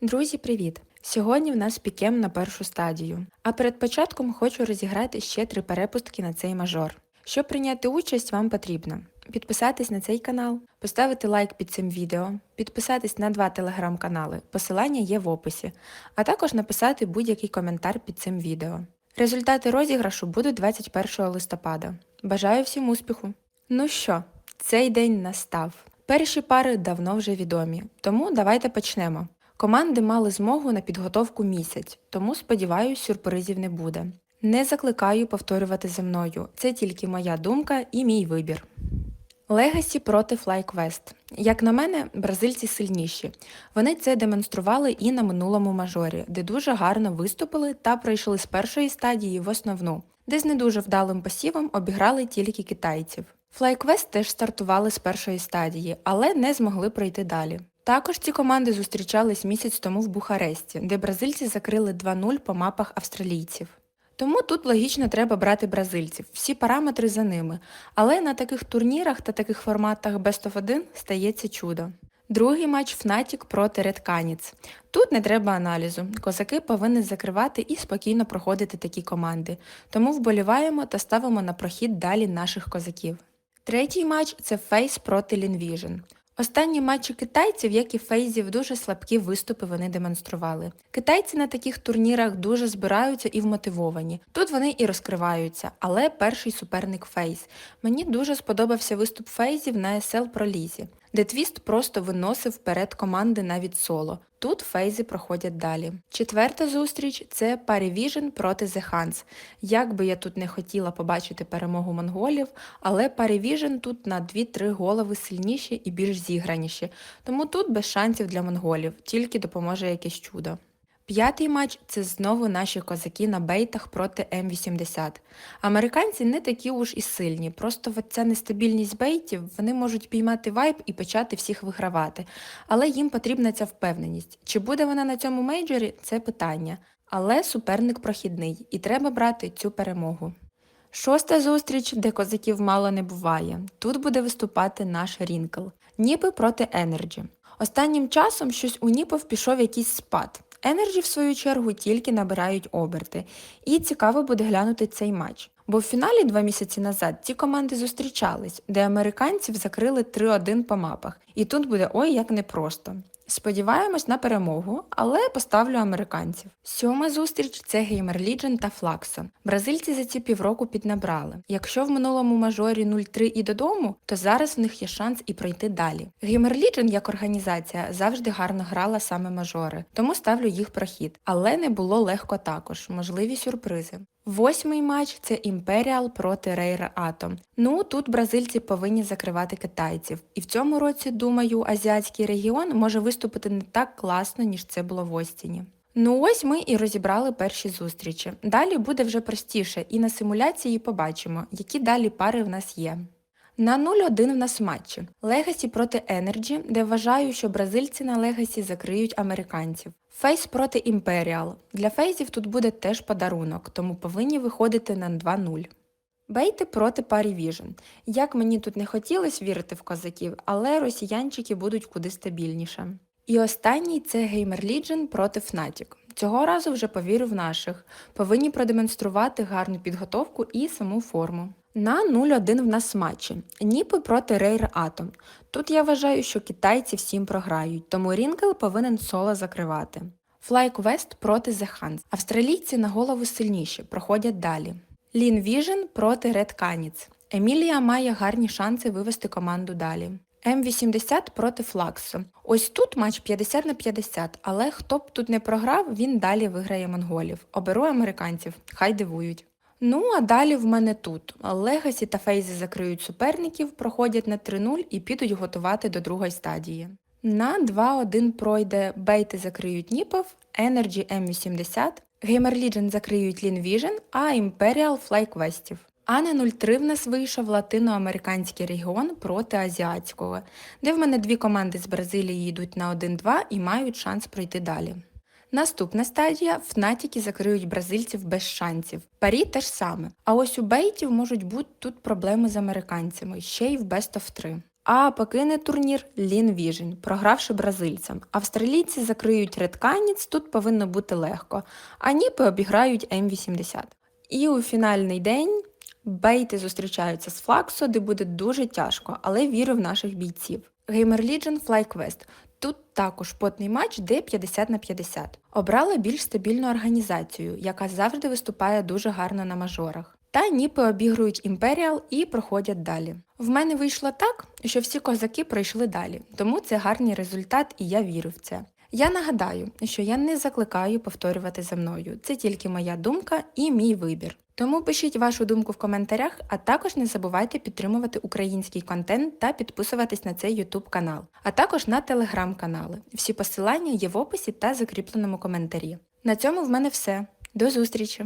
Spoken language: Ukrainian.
Друзі, привіт! Сьогодні в нас пікем на першу стадію. А перед початком хочу розіграти ще три перепустки на цей мажор. Щоб прийняти участь, вам потрібно підписатись на цей канал, поставити лайк під цим відео, підписатись на два телеграм-канали, посилання є в описі, а також написати будь-який коментар під цим відео. Результати розіграшу будуть 21 листопада. Бажаю всім успіху! Ну що, цей день настав. Перші пари давно вже відомі, тому давайте почнемо. Команди мали змогу на підготовку місяць, тому сподіваюсь, сюрпризів не буде. Не закликаю повторювати за мною, це тільки моя думка і мій вибір. Легасі проти FlyQuest. Як на мене, бразильці сильніші. Вони це демонстрували і на минулому мажорі, де дуже гарно виступили та пройшли з першої стадії в основну, де з не дуже вдалим посівом обіграли тільки китайців. FlyQuest теж стартували з першої стадії, але не змогли пройти далі. Також ці команди зустрічались місяць тому в Бухаресті, де бразильці закрили 2-0 по мапах австралійців. Тому тут логічно треба брати бразильців, всі параметри за ними. Але на таких турнірах та таких форматах Best of 1 стається чудо. Другий матч Fnatic проти Canids. Тут не треба аналізу. Козаки повинні закривати і спокійно проходити такі команди. Тому вболіваємо та ставимо на прохід далі наших козаків. Третій матч це Фейс проти Лінвіжн. Останні матчі китайців, як і фейзів, дуже слабкі виступи вони демонстрували. Китайці на таких турнірах дуже збираються і вмотивовані. Тут вони і розкриваються, але перший суперник Фейз. Мені дуже сподобався виступ фейзів на СЛ Пролізі, де Твіст просто виносив вперед команди навіть соло. Тут фейзи проходять далі. Четверта зустріч це Парівіжен проти The Huns. Як би я тут не хотіла побачити перемогу монголів, але Парівіжен тут на 2-3 голови сильніші і більш зіграніші, тому тут без шансів для монголів, тільки допоможе якесь чудо. П'ятий матч це знову наші козаки на бейтах проти М80. Американці не такі уж і сильні, просто ця нестабільність бейтів, вони можуть піймати вайб і почати всіх вигравати. Але їм потрібна ця впевненість. Чи буде вона на цьому мейджорі це питання. Але суперник прохідний, і треба брати цю перемогу. Шоста зустріч, де козаків мало не буває. Тут буде виступати наш Рінкл. Ніпи проти Енерджі. Останнім часом щось у Ніпов пішов якийсь спад. Енерджі, в свою чергу, тільки набирають оберти. І цікаво буде глянути цей матч. Бо в фіналі два місяці назад ці команди зустрічались, де американців закрили 3-1 по мапах. І тут буде ой як непросто. Сподіваємось на перемогу, але поставлю американців. Сьома зустріч це Gamer Legion та Flaxo. Бразильці за ці півроку піднабрали. Якщо в минулому мажорі 0-3 і додому, то зараз в них є шанс і пройти далі. Gamer Legion як організація завжди гарно грала саме мажори, тому ставлю їх прохід. Але не було легко також, можливі сюрпризи. Восьмий матч це Імперіал проти Рейра Атом. Ну тут бразильці повинні закривати китайців. І в цьому році, думаю, азіатський регіон може виступити не так класно, ніж це було в Остіні. Ну ось ми і розібрали перші зустрічі. Далі буде вже простіше, і на симуляції побачимо, які далі пари в нас є. На 0-1 в нас матчі. Легасі проти Енерджі, де вважаю, що бразильці на Легасі закриють американців. Фейс проти Імперіал. Для фейзів тут буде теж подарунок, тому повинні виходити на 2-0. Бейти проти Парівіжн. Як мені тут не хотілося вірити в козаків, але росіянчики будуть куди стабільніше. І останній це Gamer Legion проти Fnatic. Цього разу вже повірю в наших. Повинні продемонструвати гарну підготовку і саму форму. На 0-1 в нас матчі. Ніпи проти Rare Atom. Тут я вважаю, що китайці всім програють, тому Рінкл повинен соло закривати. FlyQuest проти The Huns. Австралійці на голову сильніші, проходять далі. Лін Vision проти Red Canids. Емілія має гарні шанси вивести команду далі. М80 проти Флаксу. Ось тут матч 50 на 50, але хто б тут не програв, він далі виграє монголів. Оберу американців, хай дивують. Ну а далі в мене тут. Легасі та Фейзи закриють суперників, проходять на 3-0 і підуть готувати до другої стадії. На 2-1 пройде Бейти закриють Ніпов, Energy M80, Gamer Legion закриють Lean Vision, а Imperial FlyQuestів. А на 0-3 в нас вийшов латиноамериканський регіон проти азіатського, де в мене дві команди з Бразилії йдуть на 1-2 і мають шанс пройти далі. Наступна стадія фнатіки закриють бразильців без шансів. Парі те ж саме. А ось у бейтів можуть бути тут проблеми з американцями, ще й в Best of 3. А покине турнір Лін Віжен, програвши бразильцям. Австралійці закриють редканіц, тут повинно бути легко, а ніпи обіграють М80. І у фінальний день бейти зустрічаються з Флаксо, де буде дуже тяжко, але вірю в наших бійців. Gamer Legion FlyQuest. Тут також потний матч, де 50 на 50. Обрала більш стабільну організацію, яка завжди виступає дуже гарно на мажорах. Та ніпи обігрують Імперіал і проходять далі. В мене вийшло так, що всі козаки пройшли далі, тому це гарний результат і я вірю в це. Я нагадаю, що я не закликаю повторювати за мною. Це тільки моя думка і мій вибір. Тому пишіть вашу думку в коментарях, а також не забувайте підтримувати український контент та підписуватись на цей YouTube канал, а також на телеграм-канали. Всі посилання є в описі та закріпленому коментарі. На цьому в мене все. До зустрічі!